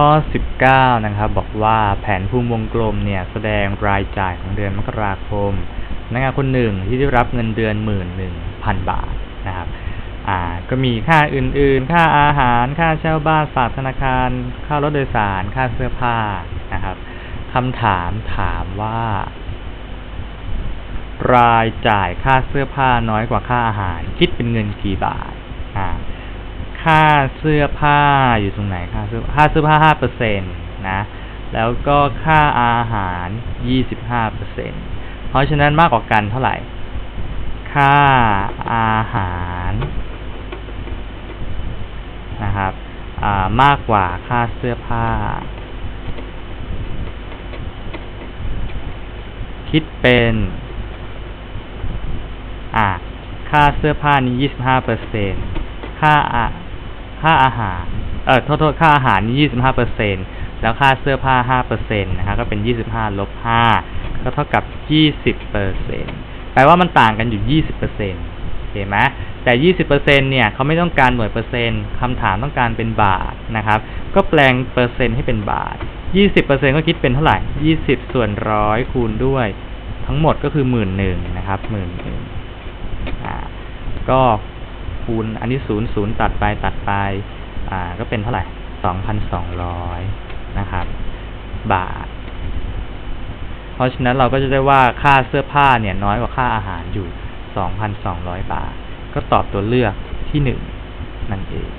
ข้อ 19 นะครับ บอกว่าแผนภูมิวงกลมเนี่ยแสดงรายจ่ายของเดือนมกราคมพนักงานคนหนึ่งที่ได้รับเงินเดือนหมื่นหนึ่งพันบาทนะครับอ่าก็มีค่าอื่นๆ ค่าอาหาร ค่าเช่าบ้านฝากธนาคาร ค่ารถโดยสาร ค่าเสื้อผ้านะครับคำถามถามว่า รายจ่ายค่าเสื้อผ้าน้อยกว่าค่าอาหาร คิดเป็นเงินกี่บาทอ่า ค่าเสื้อผ้าอยู่ตรงไหนค่าเสื้อค่าเสื้อผ้าห้าเปอร์เซ็นต์นะ แล้วก็ค่าอาหารยี่สิบห้าเปอร์เซ็นต์เพราะฉะนั้นมากกว่ากันเท่าไหร่ ค่าอาหารนะครับอ่ามากกว่าค่าเสื้อผ้า คิดเป็นอ่าค่าเสื้อผ้านี้ยี่สิบห้าเปอร์เซ็นค่าอา ค่าอาหาร เออโทษโทษค่าอาหารนี่ยี่สิบห้าเปอร์เซ็นแล้วค่าเสื้อผ้าห้าเปอร์เซ็นต์นะครับก็เป็นยี่สิบห้าลบห้าก็เท่ากับยี่สิบเปอร์เซ็นแปลว่ามันต่างกันอยู่ยี่สิบเปอร์เซ็นต์เห็นไหมแต่ยี่สิบเปอร์เซ็นเนี่ยเขาไม่ต้องการหน่วยเปอร์เซ็นต์คำถามต้องการเป็นบาทนะครับ ก็แปลงเปอร์เซ็นต์ให้เป็นบาทยี่สิบเปอร์เซ็นก็คิดเป็นเท่าไหร่ยี่สิบส่วนร้อยคูณด้วย ทั้งหมดก็คือหมื่นหนึ่งนะครับหมื่นหนึ่งอ่าก็ คูณ อันนี้ศูนย์ศูนย์ตัดไปตัดไป อ่า ก็เป็นเท่าไหร่สองพันสองร้อยนะครับ บาท เพราะฉะนั้นเราก็จะได้ว่าค่าเสื้อผ้าเนี่ย น้อยกว่าค่าอาหารอยู่สองพันสองร้อยบาท ก็ตอบตัวเลือกที่หนึ่งนั่นเอง